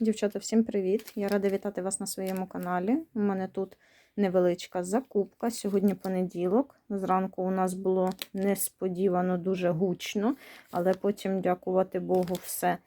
Дівчата, всім привіт! Я рада вітати вас на своєму каналі. У мене тут невеличка закупка. Сьогодні понеділок. Зранку у нас було несподівано дуже гучно, але потім, дякувати Богу, все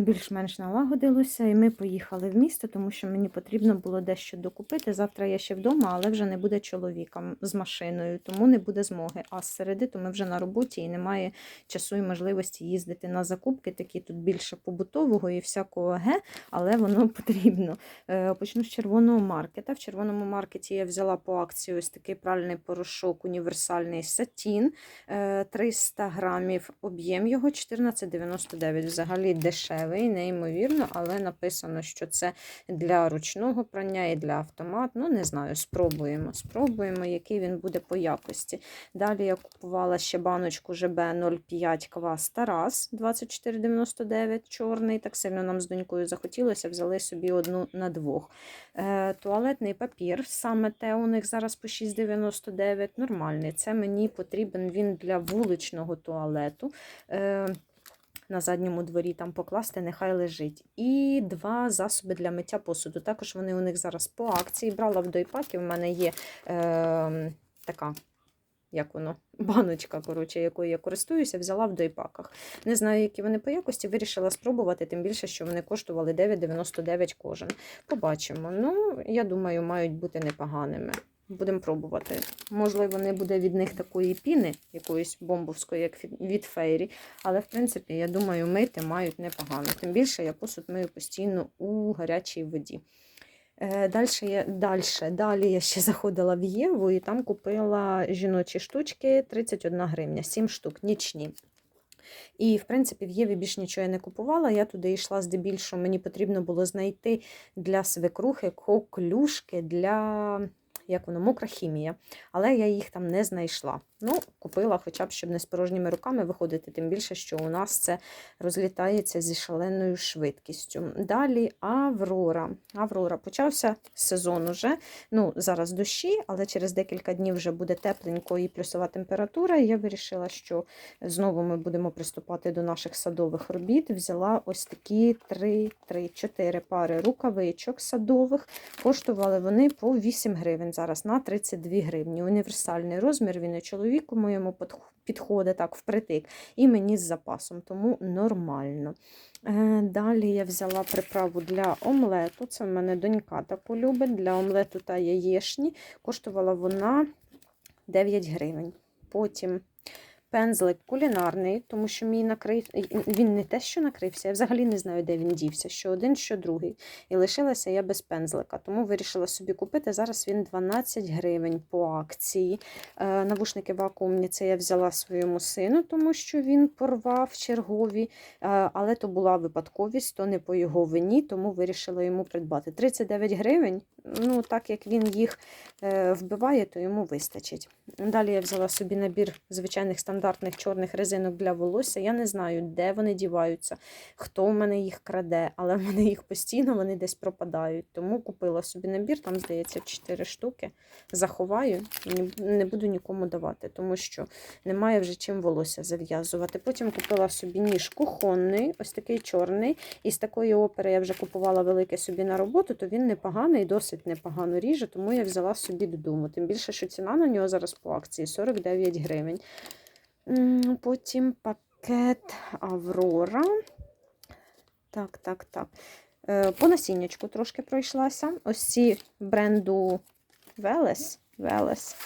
більш-менш налагодилося. І ми поїхали в місто, тому що мені потрібно було дещо докупити. Завтра я ще вдома, але вже не буде чоловіка з машиною, тому не буде змоги. А з середи то ми вже на роботі і немає часу і можливості їздити на закупки, такі тут більше побутового і всякого ге, але воно потрібно. Е, Почну з червоного маркета. В червоному маркеті я взяла по акції ось такий пральний порошок універсальний сатін. Е, 300 грамів, об'єм його 14,99. Взагалі дешевий, неймовірно, але написано, що це для ручного прання і для автомат. Ну, не знаю, спробуємо. Спробуємо, який він буде по якості. Далі я купувала ще баночку ЖБ 05 квас Тарас 24,99 чорний. Так сильно нам з донькою захотілося, взяли собі одну на двох. Е, туалетний папір, саме те у них зараз по 6,99. Нормальний. Це мені потрібен він для вуличного туалету. На задньому дворі там покласти, нехай лежить. І два засоби для миття посуду. Також вони у них зараз по акції. Брала в дойпакі, в мене є е, така. Як воно, баночка, коротше, якою я користуюся, взяла в дойпаках. Не знаю, які вони по якості, вирішила спробувати, тим більше, що вони коштували 9,99 кожен. Побачимо. Ну, я думаю, мають бути непоганими. Будемо пробувати. Можливо, не буде від них такої піни, якоїсь бомбовської, як від фейрі. Але, в принципі, я думаю, мити мають непогано. Тим більше я посуд мию постійно у гарячій воді. Дальше я, дальше, далі я ще заходила в Єву і там купила жіночі штучки 31 гривня, 7 штук, нічні. І, в принципі, в Єві більш нічого я не купувала. Я туди йшла здебільшого, мені потрібно було знайти для свекрухи коклюшки для як воно, мокра хімія. Але я їх там не знайшла. Ну, купила, хоча б, щоб не з порожніми руками виходити, тим більше, що у нас це розлітається зі шаленою швидкістю. Далі Аврора. Аврора почався сезон уже. Ну, зараз дощі, але через декілька днів вже буде тепленько і плюсова температура. І я вирішила, що знову ми будемо приступати до наших садових робіт. Взяла ось такі 3-4 пари рукавичок садових. Коштували вони по 8 гривень. Зараз на 32 гривні. Універсальний розмір, він і чоловіку моєму підходить так впритик, і мені з запасом, тому нормально. Е, далі я взяла приправу для омлету. Це в мене донька таку любить для омлету та яєшні. Коштувала вона 9 гривень. Потім Пензлик кулінарний, тому що мій накрив, він не те, що накрився, я взагалі не знаю, де він дівся, що один, що другий. І лишилася я без пензлика, тому вирішила собі купити. Зараз він 12 гривень по акції. Е, навушники вакуумні це я взяла своєму сину, тому що він порвав чергові, е, але то була випадковість, то не по його вині, тому вирішила йому придбати. 39 гривень. Ну, так як він їх е, вбиває, то йому вистачить. Далі я взяла собі набір звичайних стандартів стандартних чорних резинок для волосся. Я не знаю, де вони діваються, хто в мене їх краде, але в мене їх постійно вони десь пропадають. Тому купила собі набір, там, здається, 4 штуки. Заховаю і не буду нікому давати, тому що немає вже чим волосся зав'язувати. Потім купила собі ніж кухонний, ось такий чорний. І з такої опери я вже купувала велике собі на роботу, то він непоганий, досить непогано ріже, тому я взяла собі додому. Тим більше, що ціна на нього зараз по акції 49 гривень. Потім пакет Аврора. Так, так, так. Е, по насіннячку трошки пройшлася. Ось ці бренду Велес. Велес.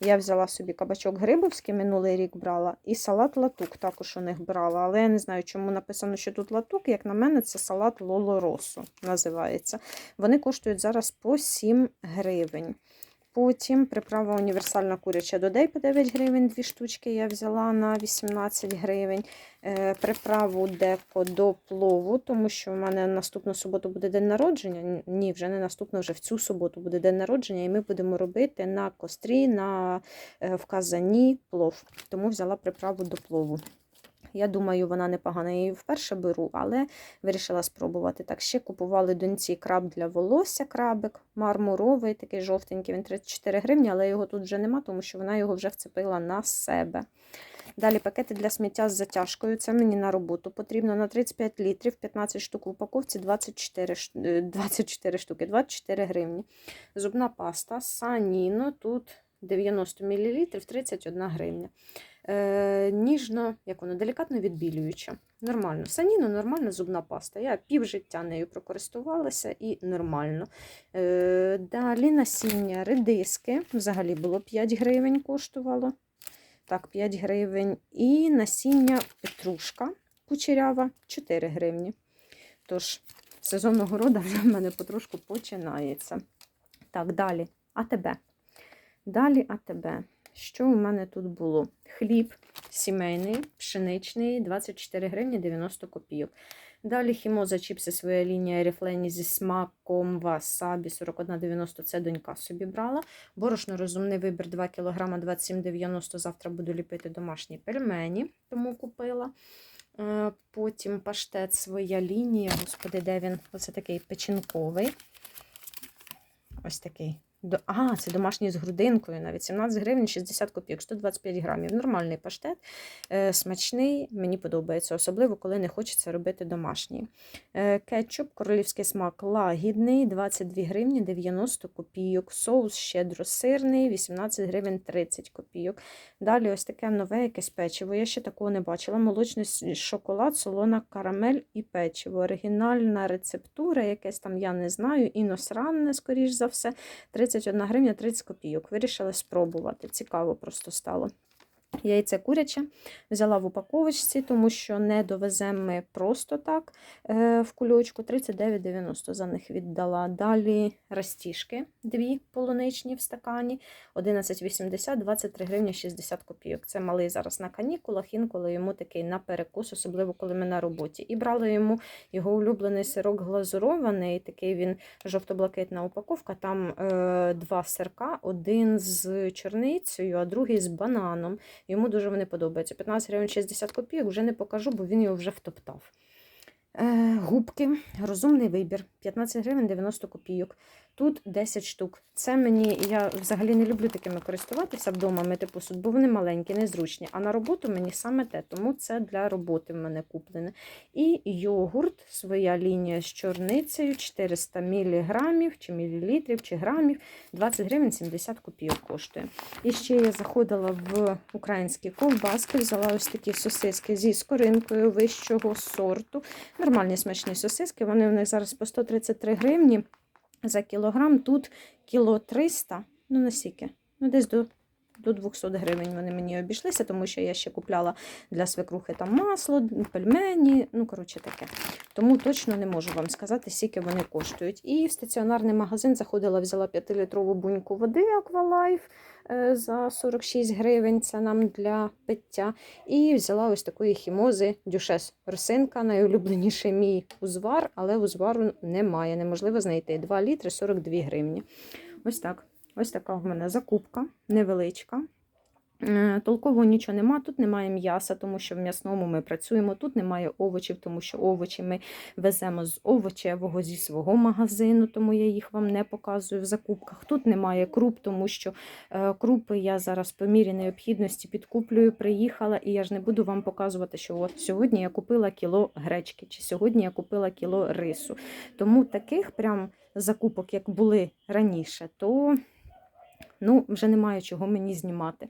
Я взяла собі кабачок грибовський, минулий рік брала, і салат латук також у них брала. Але я не знаю, чому написано, що тут латук. Як на мене, це салат Лолоросу називається. Вони коштують зараз по 7 гривень. Потім приправа універсальна куряча додей по 9 гривень, дві штучки я взяла на 18 гривень. Е, приправу деко до плову, тому що в мене наступну суботу буде день народження. Ні, вже не наступну, вже в цю суботу буде день народження, і ми будемо робити на кострі, на е, вказані плов. Тому взяла приправу до плову. Я думаю, вона непогана. Я її вперше беру, але вирішила спробувати. Так, ще купували доньці краб для волосся, крабик, мармуровий, такий жовтенький, він 34 гривні, але його тут вже нема, тому що вона його вже вцепила на себе. Далі пакети для сміття з затяжкою. Це мені на роботу потрібно на 35 літрів, 15 штук в упаковці, 24, е, 24 штуки, 24 гривні. Зубна паста Саніно, тут 90 мл, 31 гривня. Е, ніжно, як воно, делікатно відбілююча. Нормально. Саніно нормальна зубна паста. Я пів життя нею прокористувалася і нормально. Е, далі насіння редиски. Взагалі було 5 гривень коштувало. Так, 5 гривень. І насіння петрушка кучерява 4 гривні. Тож, сезон огорода вже в мене потрошку починається. Так, далі. АТБ. Далі АТБ. Що у мене тут було? Хліб сімейний, пшеничний, 24 гривні 90 копійок. Далі хімоза чіпси своя лінія ріфлені зі смаком васабі 41,90 це донька собі брала. Борошно розумний вибір 2 кг 27,90. Завтра буду ліпити домашні пельмені, тому купила. Е, Потім паштет своя лінія. Господи, де він? Оце такий печінковий. Ось такий. А, це домашній з грудинкою, навіть 17 гривень 60 копійок, 125 грамів. Нормальний паштет, е, смачний, мені подобається, особливо, коли не хочеться робити домашній. Е, кетчуп, королівський смак лагідний, 22 гривні 90 копійок. Соус щедросирний, 18 гривень 30 копійок. Далі ось таке нове якесь печиво. Я ще такого не бачила. Молочний шоколад, солона карамель і печиво. Оригінальна рецептура, якесь там я не знаю, іностранне, скоріш за все. 31 гривня 30 копійок. Вирішила спробувати. Цікаво просто стало. Яйце куряче взяла в упаковочці, тому що не довеземо ми просто так е, в кульочку. 39,90 за них віддала. Далі растіжки, дві полуничні в стакані, 11,80, 23 гривні 60 копійок. Це малий зараз на канікулах, інколи йому такий на перекус, особливо коли ми на роботі. І брала йому його улюблений сирок глазурований, такий він жовто-блакитна упаковка. Там е, два сирка, один з чорницею, а другий з бананом. Йому дуже вони подобаються. 15 гривень 60 копійок вже не покажу, бо він його вже втоптав. Е, губки, розумний вибір. 15 гривень 90 копійок. Тут 10 штук. Це мені, я взагалі не люблю такими користуватися вдома, мити посуд, бо вони маленькі, незручні. А на роботу мені саме те, тому це для роботи в мене куплене. І йогурт, своя лінія з чорницею, 400 мг, чи мілілітрів, чи грамів, 20 гривень 70 копійок коштує. І ще я заходила в українські ковбаски, взяла ось такі сосиски зі скоринкою вищого сорту. Нормальні смачні сосиски. Вони в них зараз по 133 гривні за кілограм. Тут кіло 300, ну наскільки, ну десь до, до 200 гривень вони мені обійшлися, тому що я ще купляла для свекрухи там масло, пельмені, ну коротше таке. Тому точно не можу вам сказати, скільки вони коштують. І в стаціонарний магазин заходила, взяла 5-літрову буньку води Aqualife е, за 46 гривень. Це нам для пиття. І взяла ось такої хімози Дюшес Росинка, найулюбленіший мій узвар, але узвару немає. Неможливо знайти 2 літри 42 гривні. Ось так. Ось така в мене закупка невеличка. Е, Толково нічого нема, тут немає м'яса, тому що в м'ясному ми працюємо. Тут немає овочів, тому що овочі ми веземо з овочевого зі свого магазину, тому я їх вам не показую в закупках. Тут немає круп, тому що е, крупи я зараз по мірі необхідності підкуплюю, приїхала, і я ж не буду вам показувати, що от сьогодні я купила кіло гречки, чи сьогодні я купила кіло рису. Тому таких прям закупок, як були раніше, то ну, вже немає чого мені знімати.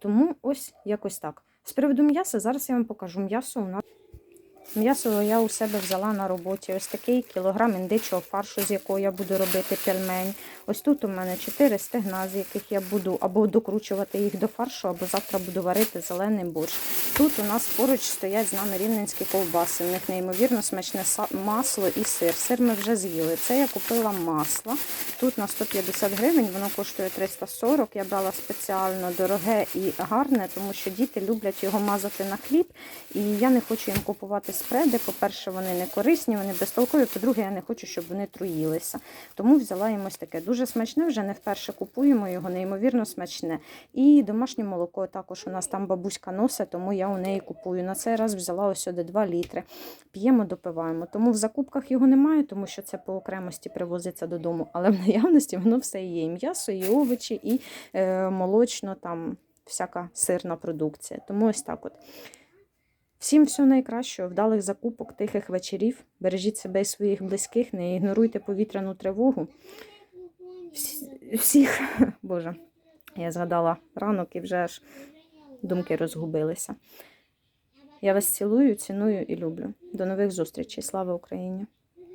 Тому ось якось так. З приводу м'яса, зараз я вам покажу. М'ясо у нас. М'ясо я у себе взяла на роботі. Ось такий кілограм індичого фаршу, з якого я буду робити пельмень. Ось тут у мене 4 стегна, з яких я буду або докручувати їх до фаршу, або завтра буду варити зелений борщ. Тут у нас поруч стоять з нами рівненські ковбаси. У них неймовірно смачне масло і сир. Сир ми вже з'їли. Це я купила масло. Тут на 150 гривень, воно коштує 340. Я брала спеціально дороге і гарне, тому що діти люблять його мазати на хліб. І я не хочу їм купувати спреди. По-перше, вони не корисні, вони безтолкові. По-друге, я не хочу, щоб вони труїлися. Тому взяла їм таке. Дуже смачне, вже не вперше купуємо його, неймовірно смачне. І домашнє молоко також у нас там бабуська носить, тому я у неї купую. На цей раз взяла ось сюди 2 літри. П'ємо, допиваємо. Тому в закупках його немає, тому що це по окремості привозиться додому. Але в наявності воно все є. І м'ясо, і овочі, і е, молочно там всяка сирна продукція. Тому ось так от. Всім всього найкращого, вдалих закупок, тихих вечорів. Бережіть себе і своїх близьких, не ігноруйте повітряну тривогу. Всі- Всіх, Боже, я згадала ранок і вже аж думки розгубилися. Я вас цілую, ціную і люблю. До нових зустрічей. Слава Україні!